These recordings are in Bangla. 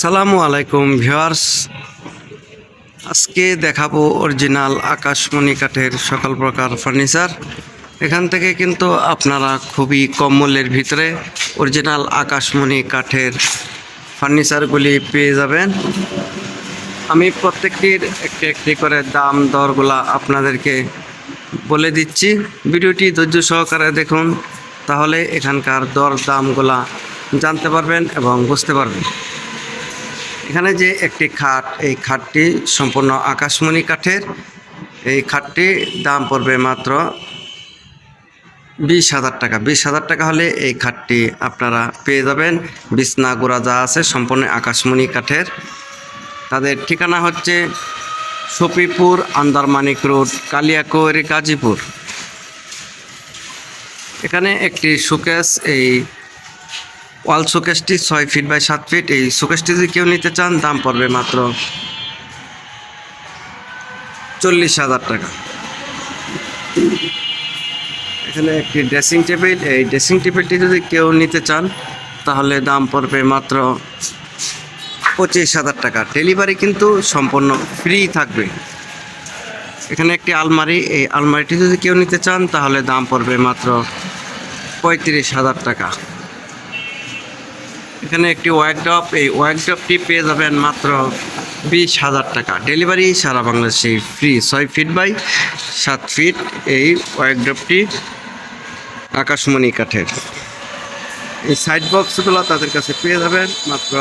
সালামু আলাইকুম, ভিউয়ার্স। আজকে দেখাবো অরিজিনাল আকাশমণি কাঠের সকল প্রকার ফার্নিচার। এখান থেকে কিন্তু আপনারা খুবই কম মূল্যের ভিতরে অরিজিনাল আকাশমণি কাঠের ফার্নিচারগুলি পেয়ে যাবেন। আমি প্রত্যেকটির একটি একটি করে দাম দরগুলা আপনাদেরকে বলে দিচ্ছি। ভিডিওটি ধৈর্য সহকারে দেখুন, তাহলে এখানকার দর দামগুলা জানতে পারবেন এবং বুঝতে পারবেন। এখানে যে একটি খাট, এই খাটটি সম্পূর্ণ আকাশমণি কাঠের। এই খাটটি দাম পড়বে মাত্র বিশ হাজার টাকা। বিশ হাজার টাকা হলে এই খাটটি আপনারা পেয়ে যাবেন। বিছনা, গোড়া যা আছে সম্পূর্ণ আকাশমণি কাঠের। তাদের ঠিকানা হচ্ছে সফিপুর, আন্দারমানিক রোড, কালিয়াকৈর, গাজীপুর। এখানে একটি শোকেস, এই ওয়াল শোকেসটি ছয় ফিট বাই সাত ফিট। এই শোকেসটি যদি কেউ নিতে চান, দাম পড়বে মাত্র চল্লিশ হাজার টাকা। এখানে একটি ড্রেসিং টেবিল। এই ড্রেসিং টেবিলটি যদি কেউ নিতে চান, তাহলে দাম পড়বে মাত্র পঁচিশ হাজার টাকা। ডেলিভারি কিন্তু সম্পূর্ণ ফ্রি থাকবে। এখানে একটি আলমারি। এই আলমারিটি যদি কেউ নিতে চান, তাহলে দাম পড়বে মাত্র পঁয়ত্রিশ হাজার টাকা। এখানে একটি ওয়াকড্রপ এই ওয়াকড্রপটি পেয়ে যাবেন মাত্র বিশ হাজার টাকা। ডেলিভারি সারা বাংলাদেশে ফ্রি। ছয় ফিট বাই সাত ফিট এই ওয়াকড্রপটি আকাশমণি কাঠের। এই সাইড বক্সগুলো তাদের কাছে পেয়ে যাবেন মাত্র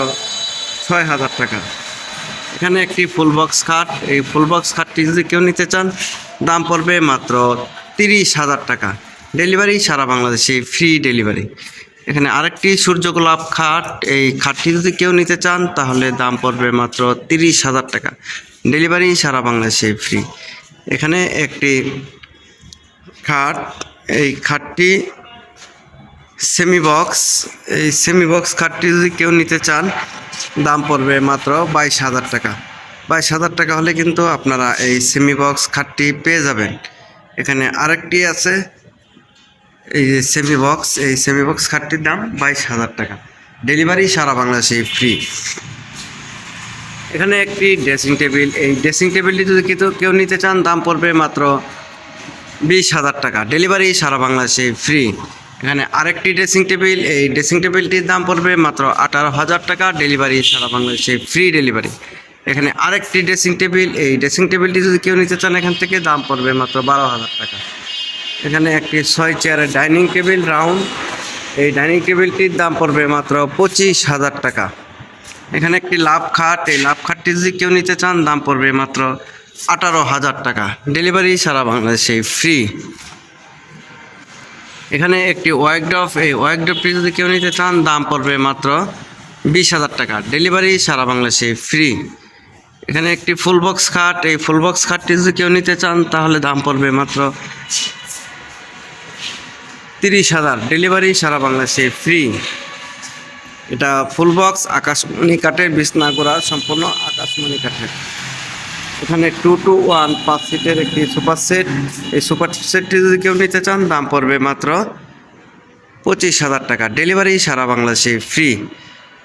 ছয় হাজার টাকা। এখানে একটি ফুল বক্স খাট এই ফুল বক্স খাটটি যদি কেউ নিতে চান, দাম পড়বে মাত্র তিরিশ হাজার টাকা। ডেলিভারি সারা বাংলাদেশে ফ্রি ডেলিভারি। এখানে আরেকটি সূর্যগোলাপ খাট। এই খাটটি যদি কেউ নিতে চান, তাহলে দাম পড়বে মাত্র তিরিশ হাজার টাকা। ডেলিভারি সারা বাংলাদেশে ফ্রি। এখানে একটি খাট। এই খাটটি সেমি বক্স এই সেমি বক্স খাটটি যদি কেউ নিতে চান, দাম পড়বে মাত্র বাইশ হাজার টাকা। বাইশ হাজার টাকা হলে কিন্তু আপনারা এই সেমি বক্স খাটটি পেয়ে যাবেন। এখানে আরেকটি আছে এই যে সেমি বক্স এই সেমি বক্স খাটটির দাম বাইশ হাজার টাকা। ডেলিভারি সারা বাংলাদেশে ফ্রি এখানে একটি ড্রেসিং টেবিল এই ড্রেসিং টেবিলটি যদি কেউ কেউ নিতে চান, দাম পড়বে মাত্র বিশ হাজার টাকা। ডেলিভারি সারা বাংলাদেশে ফ্রি এখানে আরেকটি ড্রেসিং টেবিল এই ড্রেসিং টেবিলটির দাম পড়বে মাত্র আঠারো হাজার টাকা। ডেলিভারি সারা বাংলাদেশে ফ্রি ডেলিভারি এখানে আরেকটি ড্রেসিং টেবিল এই ড্রেসিং টেবিলটি যদি কেউ নিতে চান এখান থেকে, দাম পড়বে মাত্র বারো হাজার টাকা। এখানে একটি ছয় চেয়ারের ডাইনিং টেবিল, রাউন্ড। এই ডাইনিং টেবিলটির দাম পড়বে মাত্র পঁচিশ হাজার টাকা। এখানে একটি লাভ খাট, এই লাভ খাটটি যদি কেউ নিতে চান, দাম পড়বে মাত্র আঠারো হাজার টাকা। ডেলিভারি সারা বাংলাদেশে ফ্রি। এখানে একটি ওয়াকডফ এই ওয়াকডফটি যদি কেউ নিতে চান, দাম পড়বে মাত্র বিশ হাজার টাকা। ডেলিভারি সারা বাংলাদেশে ফ্রি। এখানে একটি ফুল বক্স খাট, এই ফুল বক্স খাটটি যদি কেউ নিতে চান, তাহলে দাম পড়বে মাত্র তিরিশ হাজার। ডেলিভারি সারা বাংলাদেশে ফ্রি এটা ফুল বক্স আকাশমণি কাঠের বিছনা সম্পূর্ণ আকাশমণি কাঠের। এখানে টু টু ওয়ান পাঁচ সিটের একটি সুপার সেট এই সুপার সেটটি যদি কেউ নিতে চান, দাম পড়বে মাত্র পঁচিশ হাজার টাকা। ডেলিভারি সারা বাংলাদেশে ফ্রি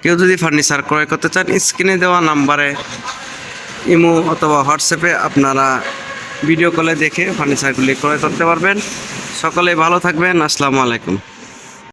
কেউ যদি ফার্নিচার ক্রয় করতে চান স্ক্রিনে দেওয়া নাম্বারে ইমো অথবা হোয়াটসঅ্যাপে আপনারা ভিডিও কলে দেখে ফার্নিচারগুলি ক্রয় করতে পারবেন। সকলে ভালো থাকবেন। আসসালামু আলাইকুম।